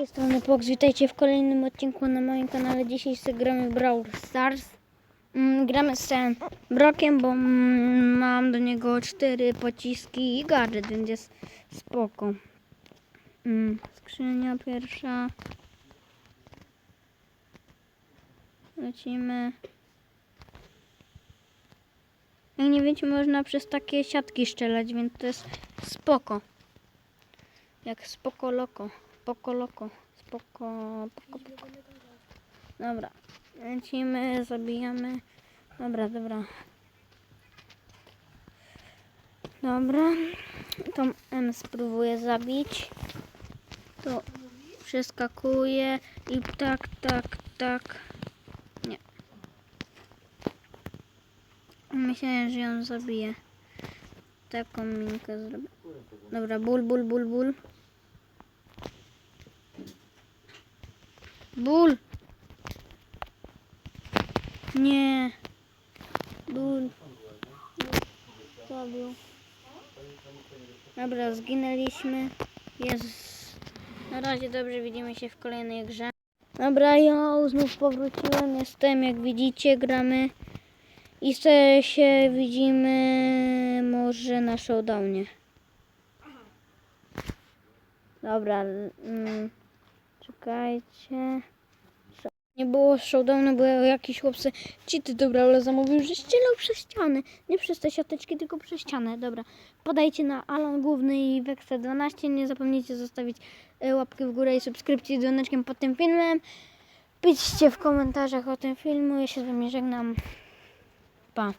tej strony Pox, witajcie w kolejnym odcinku na moim kanale. Dzisiaj gramy Brawl Stars. Mm, gramy z tym Brokiem, bo mm, mam do niego cztery pociski i gadżet, więc jest spoko. Mm, skrzynia pierwsza. Lecimy. Jak nie wiecie, można przez takie siatki strzelać, więc to jest spoko. Jak spoko loko. Spoko loko. Spoko, poko, poko. Dobra. Lecimy, zabijamy. Dobra, dobra. Dobra. Tą M spróbuję zabić. To przeskakuje i tak, tak, tak. Nie. Myślałem, że ją zabiję. Taką minkę zrobię. Dobra, ból, ból, ból, ból. Ból. Nie. Ból. Zabił. Dobra, zginęliśmy. Jest. Na razie dobrze widzimy się w kolejnej grze. Dobra, ja znów powróciłem. Jestem, jak widzicie, gramy. I się widzimy może na showdownie. Dobra, mm, czekajcie. Nie było showdownu, bo jakiś chłopcy cheaty dobra, ale zamówił, że ścielał przez ścianę. Nie przez te siateczki, tylko przez ścianę. Dobra, podajcie na Alan Główny i Wexa 12. Nie zapomnijcie zostawić e, łapki w górę i subskrypcji z dzwoneczkiem pod tym filmem. Piszcie w komentarzach o tym filmu. Ja się z wami żegnam. Pa.